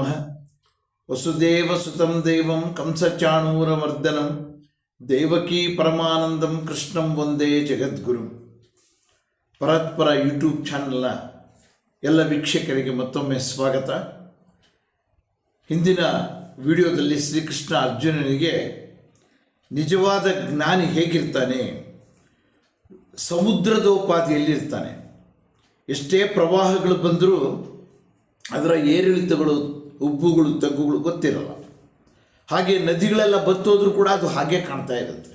ನಮಃ. ವಸುದೇವ ಸುತಂ ದೇವಂ ಕಂಸಚಾಣೂರಮರ್ದನಂ ದೇವಕೀ ಪರಮಾನಂದಂ ಕೃಷ್ಣಂ ಒಂದೇ ಜಗದ್ಗುರು. ಪರತ್ಪರ ಯೂಟ್ಯೂಬ್ ಚಾನಲ್ನ ಎಲ್ಲ ವೀಕ್ಷಕರಿಗೆ ಮತ್ತೊಮ್ಮೆ ಸ್ವಾಗತ. ಹಿಂದಿನ ವಿಡಿಯೋದಲ್ಲಿ ಶ್ರೀಕೃಷ್ಣ ಅರ್ಜುನನಿಗೆ ನಿಜವಾದ ಜ್ಞಾನಿ ಹೇಗಿರ್ತಾನೆ? ಸಮುದ್ರದೋಪಾದಿಯಲ್ಲಿರ್ತಾನೆ. ಎಷ್ಟೇ ಪ್ರವಾಹಗಳು ಬಂದರೂ ಅದರ ಏರಿಳಿತಗಳು ಉಬ್ಬುಗಳು ತಗ್ಗುಗಳು ಗೊತ್ತಿರಲ್ಲ. ಹಾಗೆ ನದಿಗಳೆಲ್ಲ ಬತ್ತೋದ್ರೂ ಕೂಡ ಅದು ಹಾಗೆ ಕಾಣ್ತಾ ಇರುತ್ತೆ.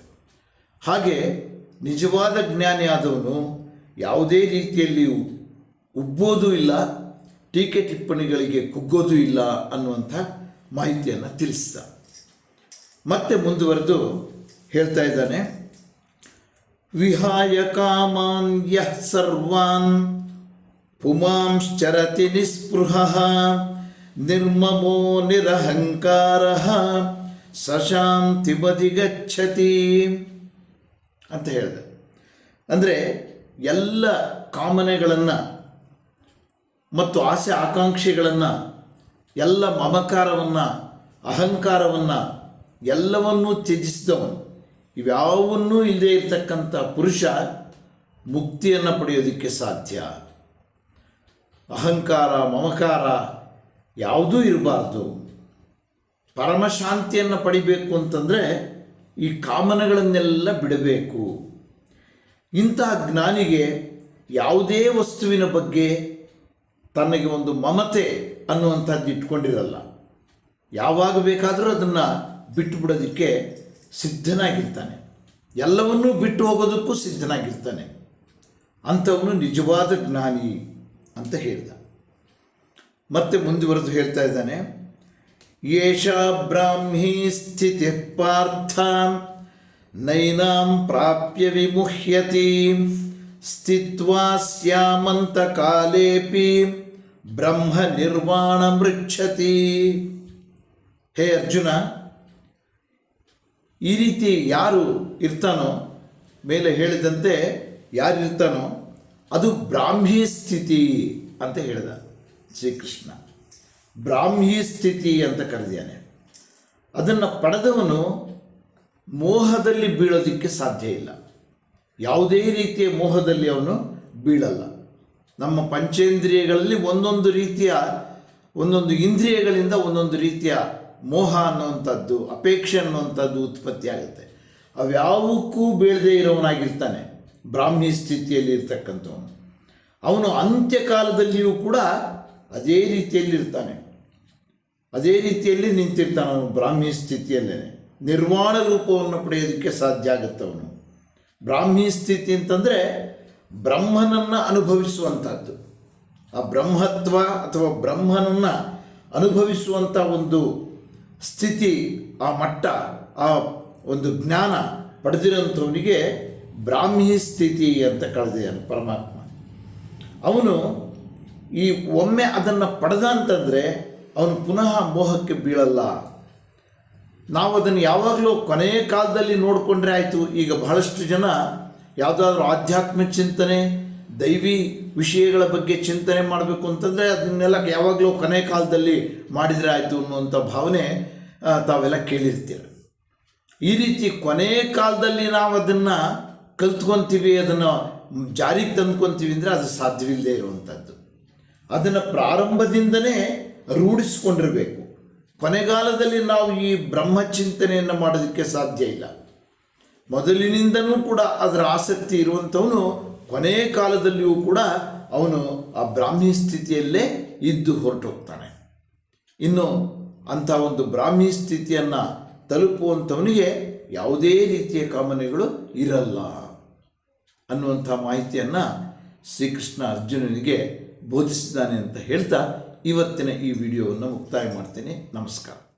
ಹಾಗೆ ನಿಜವಾದ ಜ್ಞಾನಿ ಆದವನು ಯಾವುದೇ ರೀತಿಯಲ್ಲಿ ಉಬ್ಬೋದೂ ಇಲ್ಲ, ಟೀಕೆ ಟಿಪ್ಪಣಿಗಳಿಗೆ ಕುಗ್ಗೋದೂ ಇಲ್ಲ ಅನ್ನುವಂಥ ಮಾಹಿತಿಯನ್ನು ತಿಳಿಸ್ತ. ಮತ್ತೆ ಮುಂದುವರೆದು ಹೇಳ್ತಾ ಇದ್ದಾನೆ, ವಿಹಾಯ ಕಾಮಾನ್ ಯಃ ಸರ್ವಾನ್, ಪುಮಾಂಶ್ಚರತಿ ನಿಸ್ಪೃಹ. ನಿರ್ಮಮೋ ನಿರಹಂಕಾರ ಸಶಾಂತಿ ಬದಿಗಚ್ಚತಿ ಅಂತ ಹೇಳಿದೆ. ಅಂದರೆ ಎಲ್ಲ ಕಾಮನೆಗಳನ್ನು ಮತ್ತು ಆಸೆ ಆಕಾಂಕ್ಷೆಗಳನ್ನು, ಎಲ್ಲ ಮಮಕಾರವನ್ನು, ಅಹಂಕಾರವನ್ನು ಎಲ್ಲವನ್ನೂ ತ್ಯಜಿಸಿದವನು. ಇವ್ಯಾವನ್ನೂ ಇಲ್ಲದೆ ಇರತಕ್ಕಂಥ ಪುರುಷ ಮುಕ್ತಿಯನ್ನು ಪಡೆಯೋದಕ್ಕೆ ಸಾಧ್ಯ. ಅಹಂಕಾರ, ಮಮಕಾರ ಯಾವುದೂ ಇರಬಾರ್ದು. ಪರಮಶಾಂತಿಯನ್ನು ಪಡಿಬೇಕು ಅಂತಂದರೆ ಈ ಕಾಮನೆಗಳನ್ನೆಲ್ಲ ಬಿಡಬೇಕು. ಇಂತಹ ಜ್ಞಾನಿಗೆ ಯಾವುದೇ ವಸ್ತುವಿನ ಬಗ್ಗೆ ತನಗೆ ಒಂದು ಮಮತೆ ಅನ್ನುವಂಥದ್ದು ಇಟ್ಕೊಂಡಿರಲ್ಲ. ಯಾವಾಗ ಬೇಕಾದರೂ ಅದನ್ನು ಬಿಟ್ಟು ಬಿಡೋದಕ್ಕೆ ಸಿದ್ಧನಾಗಿರ್ತಾನೆ. ಎಲ್ಲವನ್ನೂ ಬಿಟ್ಟು ಹೋಗೋದಕ್ಕೂ ಸಿದ್ಧನಾಗಿರ್ತಾನೆ. ಅಂಥವನು ನಿಜವಾದ ಜ್ಞಾನಿ ಅಂತ ಹೇಳ್ದ. ಮತ್ತೆ ಮುಂದುವರೆದು ಹೇಳ್ತಾ ಇದ್ದಾನೆ. ಏಷ ಬ್ರಾಹ್ಮೀ ಸ್ಥಿತಿ ಪಾರ್ಥ ನೈನಾಂ ಪ್ರಾಪ್ಯ ವಿಮುಹ್ಯತಿ ಸ್ಥಿತ್ವಾ ಸ್ಯಾಮಂತ ಕಾಲೇಪಿ ಬ್ರಹ್ಮ ನಿರ್ವಾಣ ಮೃಚ್ಛತಿ. ಹೇ ಅರ್ಜುನ, ಈ ರೀತಿ ಯಾರು ಇರ್ತಾನೋ, ಮೇಲೆ ಹೇಳಿದಂತೆ ಯಾರು ಇರ್ತಾನೋ ಅದು ಬ್ರಾಹ್ಮಿ ಸ್ಥಿತಿ ಅಂತ ಹೇಳಿದ. ಶ್ರೀಕೃಷ್ಣ. ಬ್ರಾಹ್ಮಿ ಸ್ಥಿತಿ ಅಂತ ಕರೆದಿದ್ದಾನೆ. ಅದನ್ನು ಪಡೆದವನು ಮೋಹದಲ್ಲಿ ಬೀಳೋದಕ್ಕೆ ಸಾಧ್ಯ ಇಲ್ಲ. ಯಾವುದೇ ರೀತಿಯ ಮೋಹದಲ್ಲಿ ಅವನು ಬೀಳಲ್ಲ. ನಮ್ಮ ಪಂಚೇಂದ್ರಿಯಗಳಲ್ಲಿ ಒಂದೊಂದು ರೀತಿಯ, ಒಂದೊಂದು ಇಂದ್ರಿಯಗಳಿಂದ ಒಂದೊಂದು ರೀತಿಯ ಮೋಹ ಅನ್ನುವಂಥದ್ದು, ಅಪೇಕ್ಷೆ ಅನ್ನುವಂಥದ್ದು ಉತ್ಪತ್ತಿ ಆಗುತ್ತೆ. ಅವ್ಯಾವಕ್ಕೂ ಬೀಳದೇ ಇರೋವನಾಗಿರ್ತಾನೆ, ಬ್ರಾಹ್ಮಿ ಸ್ಥಿತಿಯಲ್ಲಿ ಇರ್ತಕ್ಕಂಥವನು ಅವನು ಅಂತ್ಯಕಾಲದಲ್ಲಿಯೂ ಕೂಡ ಅದೇ ರೀತಿಯಲ್ಲಿ ಇರ್ತಾನೆ ಅದೇ ರೀತಿಯಲ್ಲಿ ನಿಂತಿರ್ತಾನೆ ಅವನು ಬ್ರಾಹ್ಮಿ ಸ್ಥಿತಿಯಲ್ಲೇ. ನಿರ್ವಾಣ ರೂಪವನ್ನು ಪಡೆಯೋದಕ್ಕೆ ಸಾಧ್ಯ ಆಗುತ್ತೆ ಅವನು. ಬ್ರಾಹ್ಮಿ ಸ್ಥಿತಿ ಅಂತಂದರೆ ಬ್ರಹ್ಮನನ್ನು ಅನುಭವಿಸುವಂಥದ್ದು ಆ ಬ್ರಹ್ಮತ್ವ ಅಥವಾ ಬ್ರಹ್ಮನನ್ನು ಅನುಭವಿಸುವಂಥ ಒಂದು ಸ್ಥಿತಿ, ಆ ಮಟ್ಟ, ಆ ಒಂದು ಜ್ಞಾನ ಪಡೆದಿರೋಂಥವನಿಗೆ ಬ್ರಾಹ್ಮಿ ಸ್ಥಿತಿ ಅಂತ ಕಳೆದಿದ್ದಾನೆ ಪರಮಾತ್ಮ. ಅವನು ಈ ಒಮ್ಮೆ ಅದನ್ನು ಪಡೆದ ಅಂತಂದರೆ ಅವನು ಪುನಃ ಮೋಹಕ್ಕೆ ಬೀಳಲ್ಲ. ನಾವು ಅದನ್ನು ಯಾವಾಗಲೂ ಕೊನೆಯ ಕಾಲದಲ್ಲಿ ನೋಡಿಕೊಂಡ್ರೆ ಆಯಿತು. ಈಗ ಬಹಳಷ್ಟು ಜನ ಯಾವುದಾದ್ರೂ ಆಧ್ಯಾತ್ಮಿಕ ಚಿಂತನೆ, ದೈವಿ ವಿಷಯಗಳ ಬಗ್ಗೆ ಚಿಂತನೆ ಮಾಡಬೇಕು ಅಂತಂದರೆ ಅದನ್ನೆಲ್ಲ ಯಾವಾಗಲೂ ಕೊನೆ ಕಾಲದಲ್ಲಿ ಮಾಡಿದರೆ ಆಯಿತು ಅನ್ನುವಂಥ ಭಾವನೆ ತಾವೆಲ್ಲ ಕೇಳಿರ್ತೀರ. ಈ ರೀತಿ ಕೊನೆ ಕಾಲದಲ್ಲಿ ನಾವು ಅದನ್ನು ಕಲ್ತ್ಕೊತೀವಿ, ಅದನ್ನು ಜಾರಿಗೆ ತಂದ್ಕೊತೀವಿ ಅಂದರೆ ಅದು ಸಾಧ್ಯವಿಲ್ಲದೆ ಇರುವಂಥದ್ದು ಅದನ್ನು ಪ್ರಾರಂಭದಿಂದನೇ ರೂಢಿಸ್ಕೊಂಡಿರಬೇಕು. ಕೊನೆಗಾಲದಲ್ಲಿ ನಾವು ಈ ಬ್ರಹ್ಮಚಿಂತನೆಯನ್ನು ಮಾಡೋದಕ್ಕೆ ಸಾಧ್ಯ ಇಲ್ಲ. ಮೊದಲಿನಿಂದನೂ ಕೂಡ ಅದರ ಆಸಕ್ತಿ ಇರುವಂಥವನು ಕೊನೆ ಕಾಲದಲ್ಲಿಯೂ ಕೂಡ ಅವನು ಆ ಬ್ರಾಹ್ಮಿ ಸ್ಥಿತಿಯಲ್ಲೇ ಇದ್ದು ಹೊರಟೋಗ್ತಾನೆ. ಇನ್ನು ಅಂಥ ಒಂದು ಬ್ರಾಹ್ಮಿ ಸ್ಥಿತಿಯನ್ನು ತಲುಪುವಂಥವನಿಗೆ ಯಾವುದೇ ರೀತಿಯ ಕಾಮನೆಗಳು ಇರಲ್ಲ ಅನ್ನುವಂಥ ಮಾಹಿತಿಯನ್ನು ಶ್ರೀಕೃಷ್ಣ ಅರ್ಜುನನಿಗೆ ಬೋಧಿಸಿದ್ದಾನೆ ಅಂತ ಹೇಳ್ತಾ ಇವತ್ತಿನ ಈ ವಿಡಿಯೋವನ್ನು ಮುಕ್ತಾಯ ಮಾಡ್ತೇನೆ. ನಮಸ್ಕಾರ.